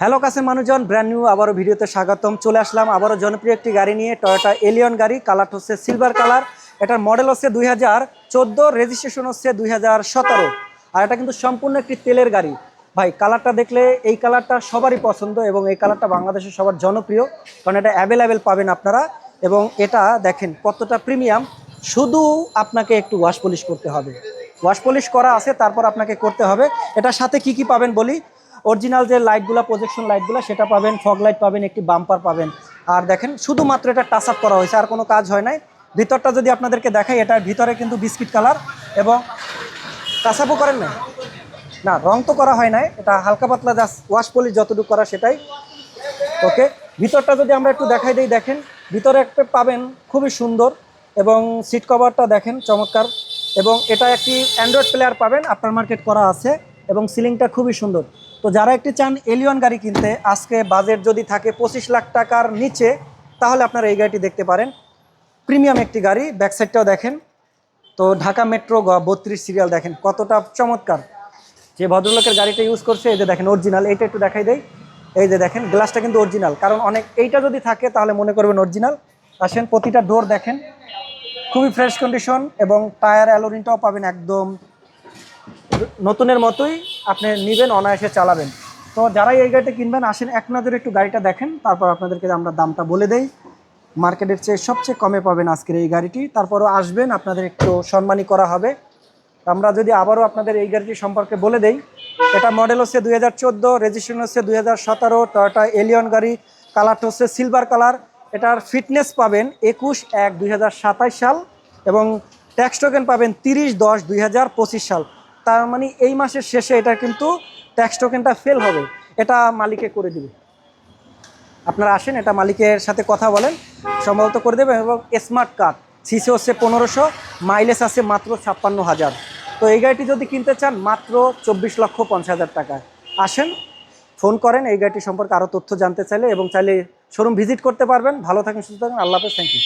Hello কাছে মানুষজন brand new আবারও ভিডিওতে স্বাগতম। চলে আসলাম আবারও জনপ্রিয় একটি গাড়ি নিয়ে টয়োটা এলিয়ন গাড়ি কালার হচ্ছে সিলভার কালার এটার মডেল হচ্ছে দুই হাজার চোদ্দ রেজিস্ট্রেশন হচ্ছে দুই হাজার সতেরো। আর এটা কিন্তু সম্পূর্ণ একটি তেলের গাড়ি। ভাই কালারটা দেখলে এই কালারটা সবারই পছন্দ এবং এই কালারটা বাংলাদেশের সবার জনপ্রিয়, কারণ এটা অ্যাভেলেবেল পাবেন আপনারা। এবং এটা দেখেন কতটা প্রিমিয়াম শুধু আপনাকে একটু ওয়াশ পলিশ করতে হবে। ওয়াশ পলিশ করা আছে, তারপর আপনাকে করতে হবে। এটার সাথে কি কি পাবেন বলি? অরিজিনাল যে লাইটগুলো প্রজেকশন লাইটগুলো সেটা পাবেন ফগ লাইট পাবেন, একটি বাম্পার পাবেন। আর দেখেন, শুধুমাত্র এটা টাচ আপ করা হয়েছে, আর কোনো কাজ হয় নাই। ভিতরটা যদি আপনাদেরকে দেখাই, এটার ভিতরে কিন্তু বিস্কিট কালার এবং টাচ আপও করেন না না, রং তো করা হয় নাই, এটা হালকা পাতলা জাস্ট ওয়াশ পলিশ যতটুকু করা সেটাই। ওকে, ভিতরটা যদি আমরা একটু দেখাই দিই, দেখেন, ভিতরে একটা পাবেন, খুবই সুন্দর, এবং সিট কভারটা দেখেন, চমৎকার। এবং এটা একটি অ্যান্ড্রয়েড প্লেয়ার পাবেন, আপনার মার্কেট করা আছে। এবং সিলিংটা খুবই সুন্দর। তো যারা একটি চান এলিয়ন গাড়ি কিনতে, আজকে বাজেট যদি থাকে পঁচিশ লাখ টাকার নিচে, তাহলে আপনারা এই গাড়িটি দেখতে পারেন। প্রিমিয়াম একটি গাড়ি ব্যাক সাইডটাও দেখেন। তো ঢাকা মেট্রো বত্রিশ সিরিয়াল দেখেন, কতটা চমৎকার। যে ভদ্রলোকের গাড়িটা ইউজ করছে, এই যে দেখেন অরিজিনাল এইটা একটু দেখাই দেয় এই যে দেখেন গ্লাসটা কিন্তু অরিজিনাল কারণ অনেক, এইটা যদি থাকে, তাহলে মনে করবেন অরিজিনাল আসেন, প্রতিটা ডোর দেখেন। খুবই ফ্রেশ কন্ডিশন এবং টায়ার অ্যালোরিনটাও পাবেন একদম নতুনের মতোই আপনি নেবেন, অনায়াসে চালাবেন। তো যারাই এই গাড়িটা কিনবেন, আসেন এক নজরে একটু গাড়িটা দেখেন, তারপর আপনাদেরকে আমরা দামটা বলে দেই। মার্কেটের চেয়ে সবচেয়ে কমে পাবেন আজকের এই গাড়িটি। তারপরও আসবেন, আপনাদের একটু সম্মানী করা হবে। আমরা যদি আবারও আপনাদের এই গাড়িটি সম্পর্কে বলে দেই, এটা মডেল হচ্ছে দুই হাজার চোদ্দ, রেজিস্ট্রেশন হচ্ছে দুই হাজার সতেরো, টয়টা এলিয়ন গাড়ি, কালারটা হচ্ছে সিলভার কালার। এটার ফিটনেস পাবেন একুশ এক দুই সাল এবং ট্যাক্স টোকেন পাবেন তিরিশ দশ দুই সাল। তার মানে এই মাসের শেষে এটা কিন্তু ট্যাক্স টোকেনটা ফেল হবে। এটা মালিকে করে দিবে। আপনারা আসেন, এটা মালিকের সাথে কথা বলেন, সম্ভবত করে দেবেন এবং স্মার্ট কার্ড সিসি হচ্ছে পনেরোশো মাইলেজ আছে মাত্র ছাপ্পান্ন হাজার। তো এই গাড়িটি যদি কিনতে চান, মাত্র চব্বিশ লক্ষ পঞ্চাশ হাজার টাকায়। আসেন ফোন করেন, এই গাড়িটি সম্পর্কে আরও তথ্য জানতে চাইলে এবং চাইলে শোরুম ভিজিট করতে পারবেন। ভালো থাকেন, সুস্থ থাকেন, আল্লাহ হাফেজ থ্যাংক ইউ